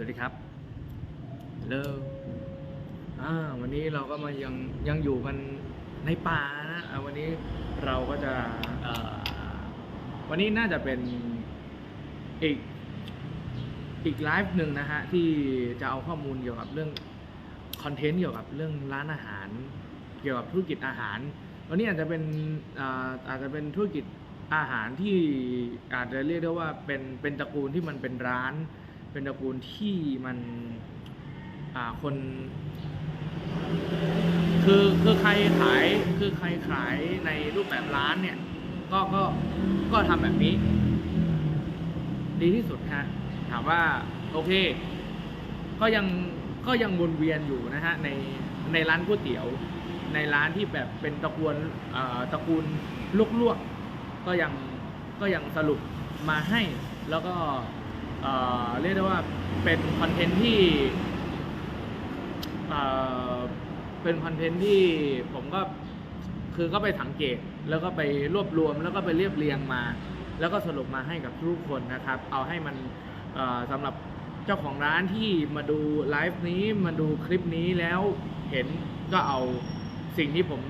วัสดีครับเลิกอ่าวันนี้เราก็มายังยังอยู่กันในป่านะอ่าวันนี้เราก็จะเอ่อวันนี้น่าจะเป็นอีกอีกไลฟ์หนึ่งนะฮะที่จะเอาข้อมูลเกี่ยวกับเรื่องคอนเทนต์เกี่ยวกับเรื่องร้านอาหาร เกี่ยวกับธุรกิจอาหาร วันนี้อาจจะเป็นอาอาจจะเป็นธุรกิจอาหารที่อาจจะเรียกได้ว่าเป็นเป็นตระกูลที่มันเป็นร้าน เป็นตระกูลที่มันอ่าคนคือคือใครขายคือใครขายในรูปแบบร้านเนี่ย ก็ก็ก็ทำแบบนี้ ดีที่สุดฮะถามว่าโอเค ก็ยังก็ยังวนเวียนอยู่นะฮะในในร้านก๋วยเตี๋ยว ในร้านที่แบบเป็นตระกูลตระกูลลวกๆก็ยังก็ยังสรุปมาให้แล้วก็ เรียกได้ว่าเป็นคอนเทนต์ที่เป็นคอนเทนต์ที่ผมก็คือก็ไปสังเกตแล้วก็ไปรวบรวมแล้วก็ไปเรียบเรียงมา แล้วก็สรุปมาให้กับทุกคนนะครับ เอาให้มันสำหรับเจ้าของร้านที่มาดูไลฟ์นี้มาดูคลิปนี้แล้วเห็นก็เอาสิ่งที่ผม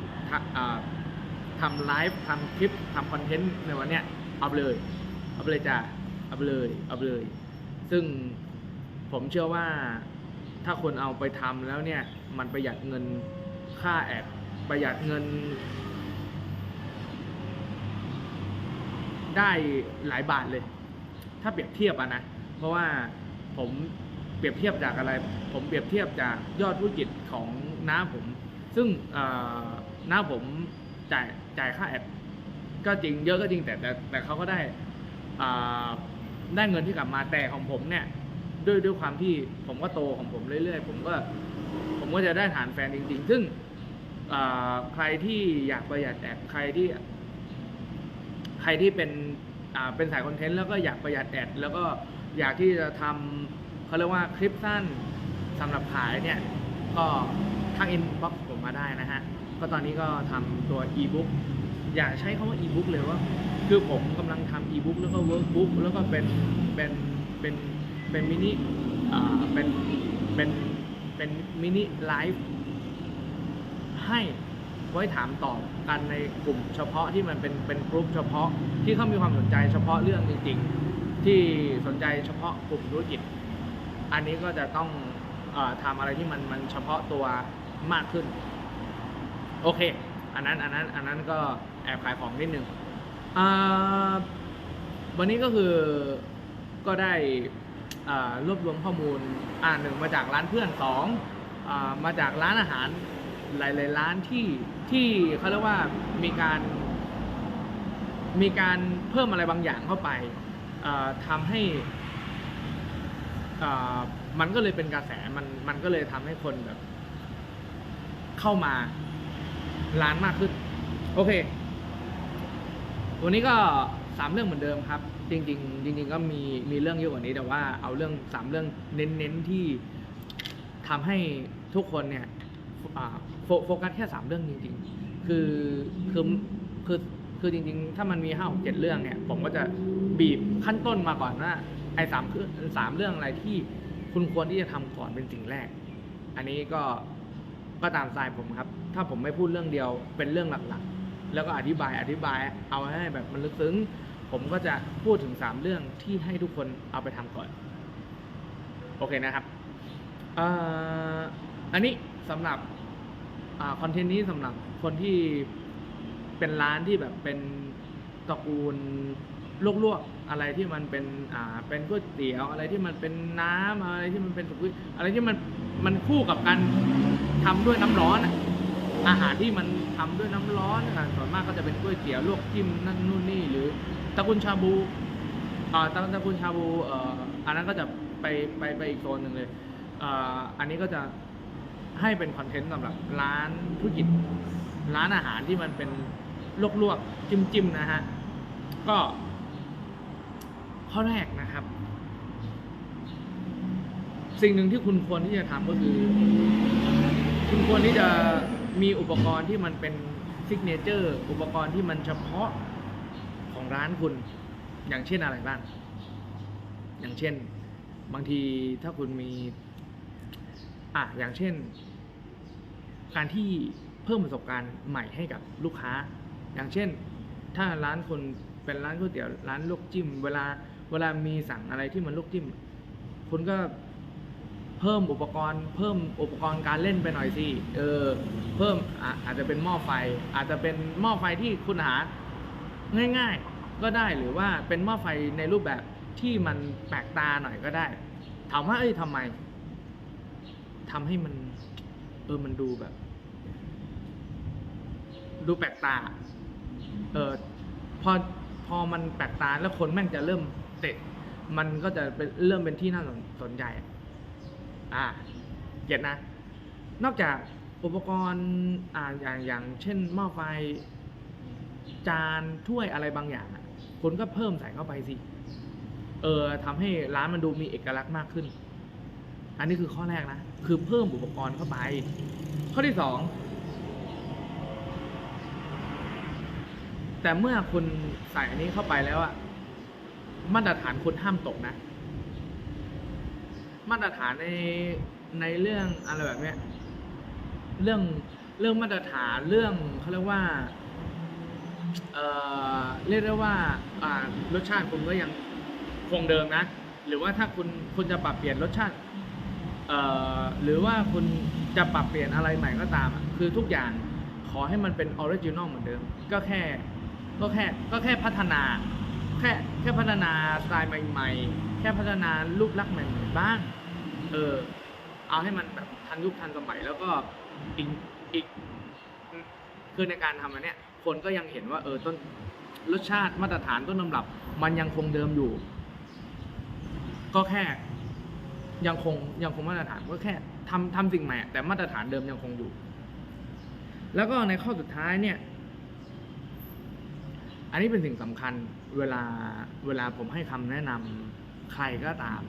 ทำไลฟ์ทำคลิปทำคอนเทนต์ในวันเนี้ยเอาเลย เอาเลยจ้ะ เอาไปเลยเอาไปเลย ซึ่งผมเชื่อว่าถ้าคนเอาไปทำแล้วเนี่ย มันประหยัดเงินค่าแอดประหยัดเงิน ได้หลายบาทเลย ถ้าเปรียบเทียบอะนะ เพราะว่าผมเปรียบเทียบจากอะไร ผมเปรียบเทียบจากยอดธุรกิจของน้าผม ซึ่งน้าผมจ่ายจ่ายค่าแอดก็จริงเยอะก็จริงแต่แต่แต่เขาก็ได้อ่า ได้เงินที่กลับมาแต่ของผมเนี่ย ด้วยด้วยความที่ผมก็โตของผมเรื่อยๆ ผมก็ผมก็จะได้ฐานแฟนจริง ๆ ซึ่งใครที่อยากประหยัดแอดใครที่ ใครที่เป็นเป็นสายคอนเทนต์แล้วก็อยากประหยัดแอดแล้วก็อยากที่จะทำเขาเรียกว่าคลิปสั้นสำหรับขายเนี่ย ก็ทักอินบ็อกผมมาได้นะฮะ ก็ตอนนี้ก็ทำตัวอีบุ๊ก อย่าใช้คำว่าอีบุ๊กเลยว่า คือผมกำลังทำอีบุ๊กแล้วก็เวิร์กบุ๊กแล้วก็เป็นเป็นเป็นเป็นมินิอ่าเป็นเป็นเป็นมินิไลฟ์ให้ไว้ถามตอบกันในกลุ่มเฉพาะที่มันเป็นเป็นกลุ่มเฉพาะที่เขามีความสนใจเฉพาะเรื่องจริง ๆ ที่สนใจเฉพาะกลุ่มธุรกิจ อันนี้ก็จะต้องอทำอะไรที่มันมันเฉพาะตัวมากขึ้น โอเค อันนั้นอันนั้นอันนั้นก็ อบขายของนิดนึงอ่าวันนี้ก็คือก็ได้อ่ารวบรวมข้อมูลอ่าหนึ่งมาจากร้านเพื่อนสองอามาจากร้านอาหารหลายๆร้านที่ที่เขาเรียกว่ามีการมีการเพิ่มอะไรบางอย่างเข้าไปอ่าทำให้มันก็เลยเป็นกระแสมันมันก็เลยทำให้คนแบบ เข้ามาร้านมากขึ้น โอเค วันนี้ก็สามเรื่องเหมือนเดิมครับ จริงๆจริงๆก็มีมีเรื่องเยอะกว่านี้แต่ว่าเอาเรื่องสามเรื่องเน้นๆที่ทำให้ทุกคนเนี่ยโฟกัสแค่สามเรื่องจริงๆ คือคือคือคือจริงๆ ถ้ามันมีห้าหกเจ็ดเรื่องเนี่ย ผมก็จะบีบขั้นต้นมาก่อนว่าไอ้สามคือสามเรื่องอะไรที่คุณควรที่จะทำก่อนเป็นสิ่งแรก อันนี้ก็ก็ตามสไตล์ผมครับ ถ้าผมไม่พูดเรื่องเดียวเป็นเรื่องหลักๆ แล้วก็อธิบายอธิบายเอาให้แบบมันลึกซึ้ง ผมก็จะพูดถึงสามเรื่องที่ให้ทุกคนเอาไปทำก่อน โอเคนะครับอันนี้สำหรับคอนเทนต์นี้สำหรับคนที่เป็นร้านที่แบบเป็นตระกูลลวกๆอะไรที่มันเป็นอ่าเป็นก๋วยเตี๋ยวอะไรที่มันเป็นน้ำอะไรที่มันเป็นสุกี้อะไรที่มันมันคู่กับการทำด้วยน้ำร้อนอะ อาหารที่มันทำด้วยน้ำร้อนอะส่วนมากก็จะเป็นก๋วยเตี๋ยวลวกจิ้มนั่นนู่นนี่หรือตะกูลชาบูอ่าตะตะกูลชาบูเอ่ออันนั้นก็จะไปไปไปอีกโซนหนึ่งเลยอ่าอันนี้ก็จะให้เป็นคอนเทนต์สำหรับร้านธุรกิจร้านอาหารที่มันเป็นลวกๆจิ้มๆนะฮะก็ ข้อแรกนะครับ สิ่งหนึ่งที่คุณควรที่จะทำก็คือ คุณควรที่จะ มีอุปกรณ์ที่มันเป็นซิกเนเจอร์อุปกรณ์ที่มันเฉพาะของร้านคุณ อย่างเช่นอะไรบ้าง อย่างเช่น บางทีถ้าคุณมี อะ อย่างเช่น การที่เพิ่มประสบการณ์ใหม่ให้กับลูกค้า อย่างเช่น ถ้าร้านคุณเป็นร้านก๋วยเตี๋ยวร้านลวกจิ้ม เวลาเวลามีสั่งอะไรที่มันลวกจิ้ม คุณก็ เพิ่มอุปกรณ์ เพิ่มอุปกรณ์การเล่นไปหน่อยสิเออเพิ่มออาจจะเป็นหม้อไฟ อาจจะเป็นหม้อไฟที่คุณหาง่าย ๆ ก็ได้หรือว่าเป็นหม้อไฟในรูปแบบที่มันแปลกตาหน่อยก็ได้ถามว่าเอ้ยทำไมทำให้มัน เออมันดูแบบ ดูแปลกตา เออพอพอมันแปลกตาแล้วคนแม่งจะเริ่มเตะมันก็จะเป็นเริ่มเป็นที่น่าสนสนใจ อ่าเก็ตนะ นอกจากอุปกรณ์อ่าอย่างอย่างเช่นหม้อไฟ จานถ้วยอะไรบางอย่างอะคุณก็เพิ่มใส่เข้าไปสิ เออทำให้ร้านมันดูมีเอกลักษณ์มากขึ้น อันนี้คือข้อแรกนะ คือเพิ่มอุปกรณ์เข้าไป ข้อที่สอง แต่เมื่อคุณใส่อันนี้เข้าไปแล้วอะมาตรฐานคุณห้ามตกนะ มาตรฐานในในเรื่องอะไรแบบเนี้ยเรื่องเรื่องมาตรฐานเรื่องเขาเรียกว่าเอ่อเรียกได้ว่าอ่ารสชาติคุณก็ยังคงเดิมนะ หรือว่าถ้าคุณคุณจะปรับเปลี่ยนรสชาติเอ่อหรือว่าคุณจะปรับเปลี่ยนอะไรใหม่ก็ตามคือทุกอย่างขอให้มันเป็นออริจินอลเหมือนเดิม ก็แค่ก็แค่ก็แค่พัฒนาแค่แค่พัฒนาสไตล์ใหม่ ๆ แค่พัฒนารูปลักษณ์ใหม่ๆบ้าง เออ เอาให้มันแบบทันยุคทันสมัยแล้วก็อีกอีกคือในการทำอันเนี้ยคนก็ยังเห็นว่าเออต้นรสชาติมาตรฐานต้นตำรับ มันยังคงเดิมอยู่ ก็แค่ ยังคงยังคงมาตรฐานก็แค่ทำทำสิ่งใหม่แต่มาตรฐานเดิมยังคงอยู่ แล้วก็ในข้อสุดท้ายเนี่ย อันนี้เป็นสิ่งสำคัญเวลาเวลาผมให้คำแนะนำใครก็ตาม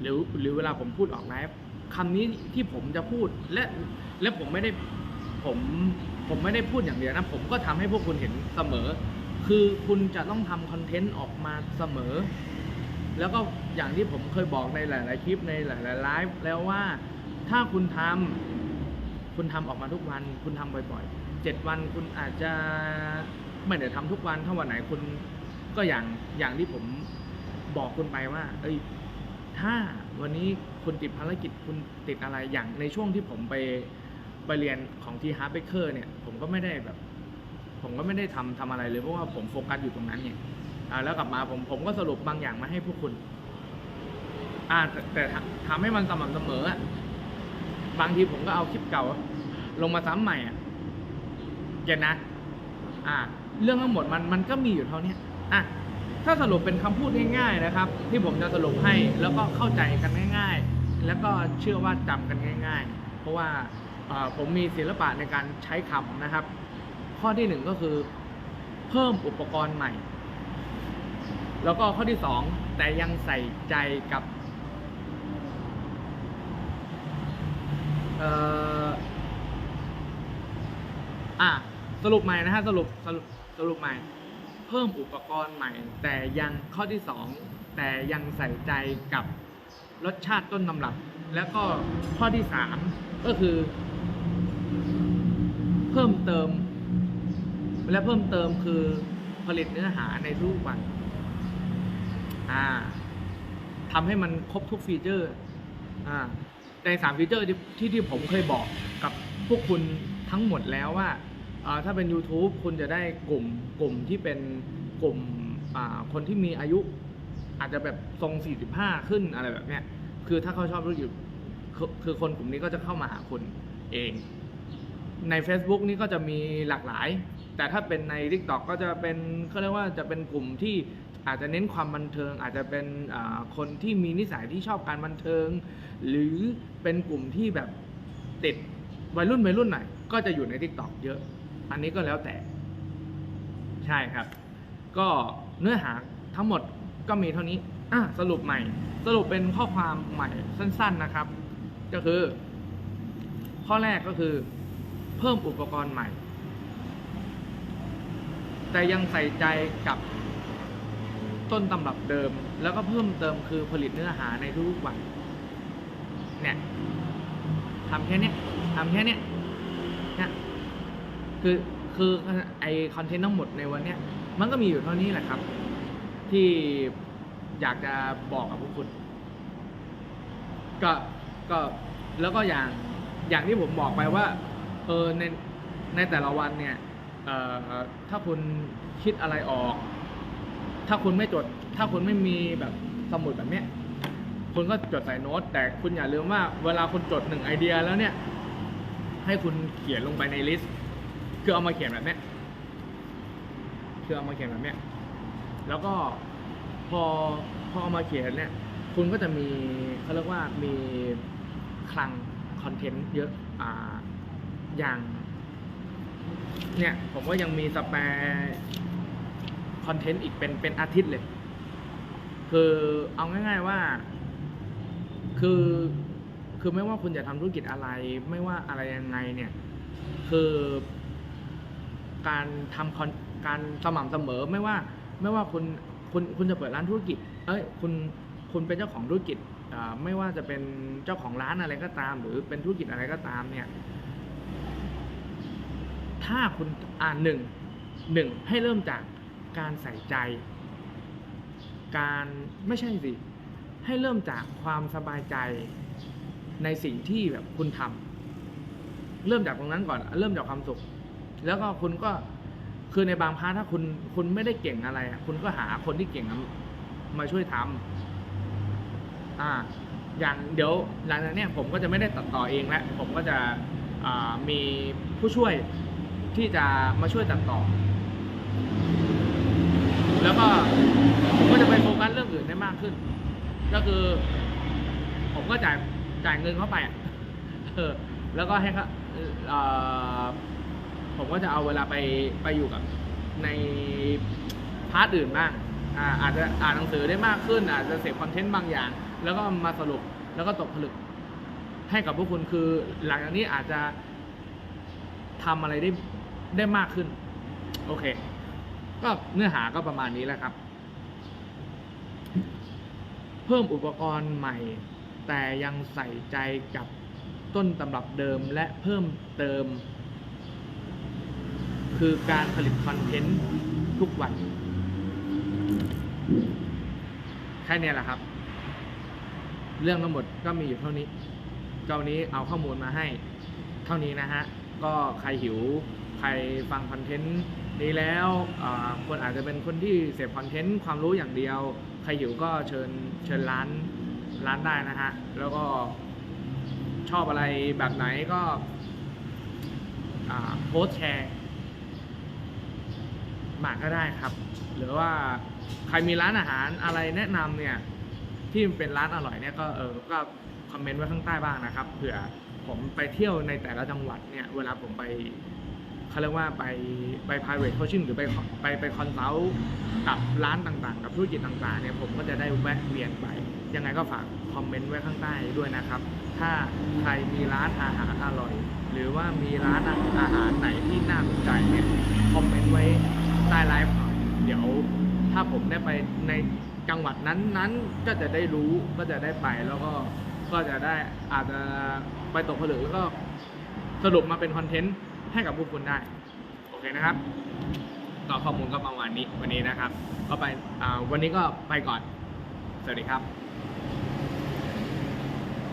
หรือหรือเวลาผมพูดออกไลฟ์คำนี้ที่ผมจะพูดและและผมไม่ได้ผมผมไม่ได้พูดอย่างเดียวนะ ผมก็ทำให้พวกคุณเห็นเสมอ คือคุณจะต้องทำคอนเทนต์ออกมาเสมอ แล้วก็อย่างที่ผมเคยบอกในหลาย ๆ คลิปในหลาย ๆ ไลฟ์แล้วว่าถ้าคุณทำคุณทำออกมาทุกวัน คุณทำบ่อย ๆ เจ็ดวันคุณอาจจะไม่ได้ทำทุกวันถ้าวันไหนคุณก็อย่างอย่างที่ผมบอกคุณไปว่า เอ้ย ถ้าวันนี้คุณติดภารกิจคุณติดอะไรอย่างในช่วงที่ผมไปไปเรียนของทีฮาร์เบเกอร์เนี่ยผมก็ไม่ได้แบบ ผมก็ไม่ได้ทำทำอะไรเลยเพราะว่าผมโฟกัสอยู่ตรงนั้นไงอ่าแล้วกลับมาผมผมก็สรุปบางอย่างมาให้พวกคุณอ่าแต่แต่ทำให้มันสม่ำเสมออะบางทีผมก็เอาคลิปเก่า ลงมาซ้ำใหม่อะเก็ตนะ อ่า เรื่องทั้งหมดมันมันก็มีอยู่เท่านี้อะ ถ้าสรุปเป็นคำพูดง่าย ๆนะครับ ที่ผมจะสรุปให้แล้วก็เข้าใจกันง่าย ๆ แล้วก็เชื่อว่าจำกันง่าย ๆ เพราะว่าผมมีศิลปะในการใช้คำนะครับ ข้อที่หนึ่งก็คือ เพิ่มอุปกรณ์ใหม่ แล้วก็ข้อที่สองแต่ยังใส่ใจกับอ่ออะสรุปใหม่นะฮะสรุปสรุปสรุปใหม่ เพิ่มอุปกรณ์ใหม่ แต่ยังข้อที่สองแต่ยังใส่ใจกับรสชาติต้นตำรับ แล้วก็ข้อที่สามก็คือ เพิ่มเติม และเพิ่มเติมคือผลิตเนื้อหาในทุกวันอ่าทำให้มันครบทุกฟีเจอร์อ่าในสามฟีเจอร์ที่ที่ผมเคยบอกกับพวกคุณทั้งหมดแล้วว่า ถ้าเป็น YouTube คุณจะได้กลุ่มกลุ่มที่เป็นกลุ่มคนที่มีอายุ อาจจะแบบทรง 45 ขึ้นอะไรแบบเนี้ยคือถ้าเขาชอบธุรกิจคือคือคนกลุ่มนี้ก็จะเข้ามาหาคุณเอง ใน Facebook นี่ก็จะมีหลากหลาย แต่ถ้าเป็นใน TikTok ก็จะเป็นเขาเรียกว่าจะเป็นกลุ่มที่อาจจะเน้นความบันเทิง อาจจะเป็นคนที่มีนิสัยที่ชอบการบันเทิง หรือเป็นกลุ่มที่แบบติดวัยรุ่นวัยรุ่นหน่อยก็จะอยู่ใน TikTok เยอะ อันนี้ก็แล้วแต่ ใช่ครับ ก็เนื้อหาทั้งหมดก็มีเท่านี้อะสรุปใหม่ สรุปเป็นข้อความใหม่สั้น ๆนะครับ ก็คือ ข้อแรกก็คือ เพิ่มอุปกรณ์ใหม่ แต่ยังใส่ใจกับต้นตำรับเดิม แล้วก็เพิ่มเติมคือผลิตเนื้อหาในทุกวัน เนี่ยทำแค่นี้ทำแค่นี้เนี่ย คือคือไอคอนเทนต์ทั้งหมดในวันเนี้ยมันก็มีอยู่เท่านี้แหละครับ ที่อยากจะบอกกับพวกคุณ ก็ก็แล้วก็อย่างอย่างที่ผมบอกไปว่าเออในในแต่ละวันเนี่ยเอ่อถ้าคุณคิดอะไรออก ถ้าคุณไม่จด ถ้าคุณไม่มีแบบสมุดแบบเนี้ยคุณก็จดใส่โน้ต แต่คุณอย่าลืมว่าเวลาคุณจดหนึ่งไอเดียแล้วเนี่ย ให้คุณเขียนลงไปในลิสต์ คือเอามาเขียนแบบเนี้ยคือเอามาเขียนแบบเนี้ยแล้วก็พอพอเอามาเขียนเนี่ย คุณก็จะมีเขาเรียกว่ามีคลังคอนเทนต์เยอะอ่าอย่างเนี่ยผมก็ยังมีสแปร์คอนเทนต์อีกเป็นเป็นอาทิตย์เลย คือเอาง่ายๆว่า คือคือไม่ว่าคุณจะทำธุรกิจอะไร ไม่ว่าอะไรยังไงเนี่ย คือ การทำคอนการสม่ำเสมอไม่ว่าไม่ว่าคุณคุณคุณจะเปิดร้านธุรกิจ เอ้ยคุณคุณเป็นเจ้าของธุรกิจไม่ว่าจะเป็นเจ้าของร้านอะไรก็ตาม หรือเป็นธุรกิจอะไรก็ตามเนี่ย ถ้าคุณอ่านหนึ่งหนึ่งให้เริ่มจากการใส่ใจ การไม่ใช่สิ ให้เริ่มจากความสบายใจในสิ่งที่แบบคุณทำเริ่มจากตรงนั้นก่อน เริ่มจากความสุข แล้วก็คุณก็คือในบางพาร์ทถ้าคุณคุณไม่ได้เก่งอะไรคุณก็หาคนที่เก่งมาช่วยทำอ่า อย่างเดี๋ยวหลังจากนี้ผมก็จะไม่ได้ตัดต่อเองแล้วผมก็จะมีผู้ช่วยที่จะมาช่วยตัดต่อ แล้วก็ผมก็จะไปโฟกัสเรื่องอื่นได้มากขึ้น ก็คือ ผมก็จ่ายจ่ายเงินเข้าไปเออแล้วก็ให้เขา ผมก็จะเอาเวลาไปไปอยู่กับในพาร์ทอื่นบ้างอ่าอาจจะอ่านหนังสือได้มากขึ้น อาจจะเสพคอนเทนต์บางอย่าง แล้วก็มาสรุปแล้วก็ตกผลึก ให้กับพวกคุณคือ หลังจากนี้อาจจะทำอะไรได้ได้มากขึ้น โอเค ก็เนื้อหาก็ประมาณนี้แหละครับ เพิ่มอุปกรณ์ใหม่ แต่ยังใส่ใจกับต้นตำรับเดิมและเพิ่มเติม คือการผลิตคอนเทนต์ทุกวัน แค่เนี้ยแหละครับ เรื่องทั้งหมดก็มีอยู่เท่านี้เจ้านี้เอาข้อมูลมาให้ เท่านี้นะฮะ ก็ใครหิว ใครฟังคอนเทนต์นี้แล้วคนอาจจะเป็นคนที่เสพคอนเทนต์ความรู้อย่างเดียว ใครหิวก็เชิญเชิญร้านร้านได้นะฮะ แล้วก็ชอบอะไรแบบไหนก็โพสแชร์ มาก็ได้ครับ หรือว่าใครมีร้านอาหารอะไรแนะนำเนี่ยที่เป็นร้านอร่อยเนี่ยก็เออก็คอมเมนต์ไว้ข้างใต้บ้างนะครับเผื่อผมไปเที่ยวในแต่ละจังหวัดเนี่ยเวลาผมไปเขาเรียกว่าไปไป private coaching หรือไปไปไปคอนซัลท์กับร้านต่างๆ กับธุรกิจต่างๆเนี่ยผมก็จะได้แวะเวียนไป ยังไงก็ฝากคอมเมนต์ไว้ข้างใต้ด้วยนะครับ ถ้าใครมีร้านอาหารอร่อย หรือว่ามีร้านอาหารไหนที่น่าสนใจเนี่ยคอมเมนต์ไว้ ใต้ไลฟ์หน่อยเดี๋ยวถ้าผมได้ไปในจังหวัดนั้นๆ ก็จะได้รู้ก็จะได้ไปแล้วก็ก็จะได้อาจจะไปตกผลึกแล้วก็สรุปมาเป็นคอนเทนต์ให้กับผู้คนได้ โอเคนะครับก็ข้อมูลก็ประมาณนี้วันนี้นะครับ ก็ไปวันนี้ก็ไปก่อน สวัสดีครับ